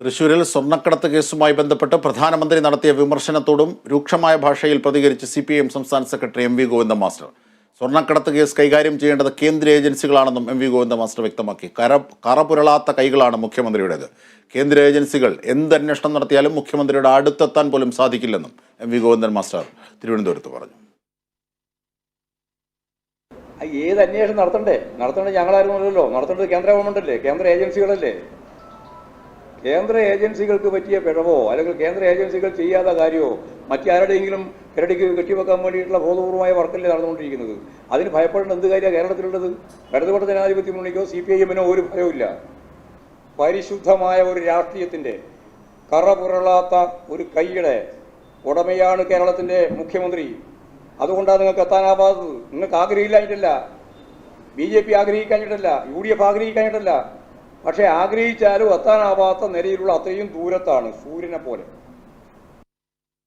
തൃശൂരിൽ സ്വർണക്കടത്ത് കേസുമായി ബന്ധപ്പെട്ട് പ്രധാനമന്ത്രി നടത്തിയ വിമർശനത്തോടും രൂക്ഷമായ ഭാഷയിൽ പ്രതികരിച്ച് സി പി ഐ എം സംസ്ഥാന secretary M V Govinda master സ്വർണക്കടത്ത് കേസ് കൈകാര്യം ചെയ്യേണ്ടത് കേന്ദ്ര ഏജൻസികളാണെന്നും എം വി ഗോവിന്ദ മാസ്റ്റർ വ്യക്തമാക്കി. കര കറപുരളാത്ത കൈകളാണ് മുഖ്യമന്ത്രിയുടേത്. കേന്ദ്ര ഏജൻസികൾ എന്ത് അന്വേഷണം നടത്തിയാലും മുഖ്യമന്ത്രിയുടെ അടുത്തെത്താൻ പോലും സാധിക്കില്ലെന്നും എം വി ഗോവിന്ദൻ മാസ്റ്റർ തിരുവനന്തപുരത്ത് പറഞ്ഞു. ഏത് അന്വേഷണം നടത്തണ്ടേ? നടത്തേണ്ടത് ഞങ്ങളാരും അല്ലല്ലോ. നടത്തേണ്ടത് കേന്ദ്ര ഗവൺമെന്റ് അല്ലേ കേന്ദ്ര ഏജൻസികളല്ലേ? കേന്ദ്ര ഏജൻസികൾക്ക് പറ്റിയ പിഴവോ അല്ലെങ്കിൽ കേന്ദ്ര ഏജൻസികൾ ചെയ്യാത്ത കാര്യമോ മറ്റാരുടെയെങ്കിലും കിരടിക്ക് കെട്ടിവെക്കാൻ വേണ്ടിയിട്ടുള്ള ബോധപൂർവമായ വർക്കല്ലേ നടന്നുകൊണ്ടിരിക്കുന്നത്? അതിന് ഭയപ്പെടേണ്ട എന്ത് കാര്യമാണ് കേരളത്തിലുള്ളത്? ഇടതുപക്ഷ ജനാധിപത്യ മുന്നണിക്കോ സി പി ഐ എമ്മിനോ ഒരു ഭയവുമില്ല. പരിശുദ്ധമായ ഒരു രാഷ്ട്രീയത്തിന്റെ കറപുരളാത്ത ഒരു കൈയുടെ ഉടമയാണ് കേരളത്തിന്റെ മുഖ്യമന്ത്രി. അതുകൊണ്ടാണ് നിങ്ങൾക്ക് എത്താനാവാത്തത് നിങ്ങൾക്ക് ആഗ്രഹിക്കാഞ്ഞിട്ടല്ല ബി ജെ പി ആഗ്രഹിക്കാഞ്ഞിട്ടല്ല. യു ഡി എഫ് ആഗ്രഹിക്കാഞ്ഞിട്ടല്ല. പക്ഷേ ആഗ്രഹിച്ചാലും എത്താനാവാത്ത നിലയിലുള്ള അത്രയും ദൂരത്താണ് സൂര്യനെ പോലെ.